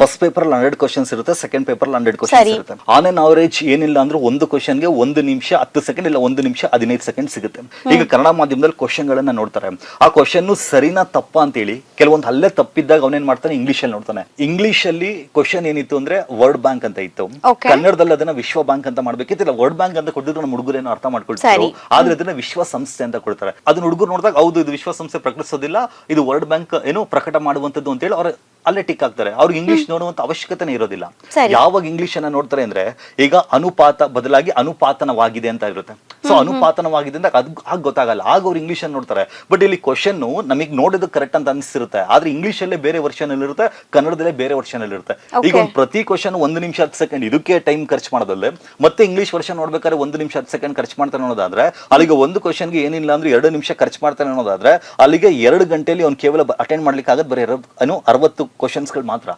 First paper hundred questions ಇರುತ್ತೆ second paper hundred questions. ಇರುತ್ತೆ. On an average ಏನಿಲ್ಲ ಅಂದ್ರೆ ಒಂದು ಕ್ವಶನ್ಗೆ ಒಂದು ನಿಮಿಷ ಹತ್ತು ಸೆಕೆಂಡ್ ಇಲ್ಲ ಒಂದು ನಿಮಿಷ ಹದಿನೈದು ಸೆಕೆಂಡ್ ಸಿಗುತ್ತೆ. ಈಗ ಕನ್ನಡ ಮಾಧ್ಯಮದಲ್ಲಿ ಕ್ವಶನ್ ಗಳನ್ನ ನೋಡ್ತಾರೆ. ಆ ಕ್ವಶನ್ ಸರಿನಾ ತಪ್ಪ ಅಂತೇಳಿ ಕೆಲವೊಂದು ಅಲ್ಲೇ ತಪ್ಪಿದ್ದಾಗ ಅವನೇನ್ ಮಾಡ್ತಾನೆ? ಇಂಗ್ಲಿಷ್ ಅಲ್ಲಿ ನೋಡ್ತಾನೆ. ಇಂಗ್ಲಿಷ್ ಅಲ್ಲಿ ಕ್ವಶನ್ ಏನಿತ್ತು ಅಂದ್ರೆ ವರ್ಲ್ಡ್ ಬ್ಯಾಂಕ್ ಅಂತ ಇತ್ತು. ಕನ್ನಡದಲ್ಲಿ ಅದನ್ನ ವಿಶ್ವ ಬ್ಯಾಂಕ್ ಅಂತ ಮಾಡ್ಬೇಕಿತ್ತು. ವರ್ಲ್ಡ್ ಬ್ಯಾಂಕ್ ಅಂತ ಕೊಟ್ಟಿದ್ರು ನಮ್ಮ ಹುಡುಗರೇನು ಅರ್ಥ ಮಾಡ್ಕೊಳ್ತಾರೆ. ಆದ್ರೆ ಅದನ್ನ ವಿಶ್ವಸಂಸ್ಥೆ ಅಂತ ಕೊಡ್ತಾರೆ. ಅದನ್ನ ಹುಡುಗರು ನೋಡಿದಾಗ ಹೌದು ಇದು ವಿಶ್ವಸಂಸ್ಥೆ ಪ್ರಕಟಿಸೋದಿಲ್ಲ. ಇದು ವರ್ಲ್ಡ್ ಬ್ಯಾಂಕ್ ಏನು ಪ್ರಕಟ ಮಾಡುವಂತದ್ದು ಅಂತ ಹೇಳಿ ಅವ್ರ ಅಲ್ಲೇ ಟಿಕ್ ಆಗ್ತಾರೆ ಅವ್ರಿಗೆ ಇಂಗ್ಲಿಷ್ ನೋಡುವಂತ ಅವಶ್ಯಕತೆ ಇರೋದಿಲ್ಲ. ಯಾವಾಗ ಇಂಗ್ಲಿಷ್ ಅನ್ನ ನೋಡ್ತಾರೆ ಅಂದ್ರೆ ಈಗ ಅನುಪಾತ ಬದಲಾಗಿ ಅನುಪಾತನವಾಗಿದೆ ಅಂತ ಇರುತ್ತೆ. ಸೊ ಅನುಪಾತನವಾಗಿದೆ ಅಂತ ಅದು ಆಗ ಗೊತ್ತಾಗಲ್ಲ. ಆಗ ಅವ್ರು ಇಂಗ್ಲಿಷ್ ಅನ್ನು ನೋಡ್ತಾರೆ. ಬಟ್ ಇಲ್ಲಿ ಕ್ವಶನ್ ನಮಗೆ ನೋಡೋದು ಕರೆಕ್ಟ್ ಅಂತ ಅನಿಸಿರುತ್ತೆ. ಆದ್ರೆ ಇಂಗ್ಲಿಷ್ ಅಲ್ಲೇ ಬೇರೆ ವರ್ಷನ್ ಅಲ್ಲಿ ಇರುತ್ತೆ ಕನ್ನಡದಲ್ಲೇ ಬೇರೆ ವರ್ಷನ್ ಅಲ್ಲಿ ಇರುತ್ತೆ. ಈಗ. ಒಂದು ಪ್ರತಿ ಕ್ವಶನ್ ಒಂದು ನಿಮಿಷ ಹತ್ತು ಸೆಕೆಂಡ್ ಇದಕ್ಕೆ ಟೈಮ್ ಖರ್ಚು ಮಾಡೋದಲ್ಲೇ. ಮತ್ತೆ ಇಂಗ್ಲಿಷ್ ವರ್ಷನ್ ನೋಡ್ಬೇಕಾದ್ರೆ ಒಂದು ನಿಮಿಷ ಹತ್ತು ಸೆಕೆಂಡ್ ಖರ್ಚು ಮಾಡ್ತಾರೆ ಅನ್ನೋದಾದ್ರೆ ಅಲ್ಲಿಗೆ ಒಂದು ಕ್ವಶನ್ಗೆ ಏನಿಲ್ಲ ಅಂದ್ರೆ ಎರಡು ನಿಮಿಷ ಖರ್ಚು ಮಾಡ್ತಾನೆ ಅನ್ನೋದಾದ್ರೆ ಅಲ್ಲಿಗೆ ಎರಡು ಗಂಟೆಯಲ್ಲಿ ಅವ್ನು ಕೇವಲ ಅಟೆಂಡ್ ಮಾಡ್ಲಿಕ್ಕೆ ಆಗದ್ ಬರೀ ಅರವತ್ತು ಕ್ವಶನ್ಸ್ಗಳು ಮಾತ್ರ.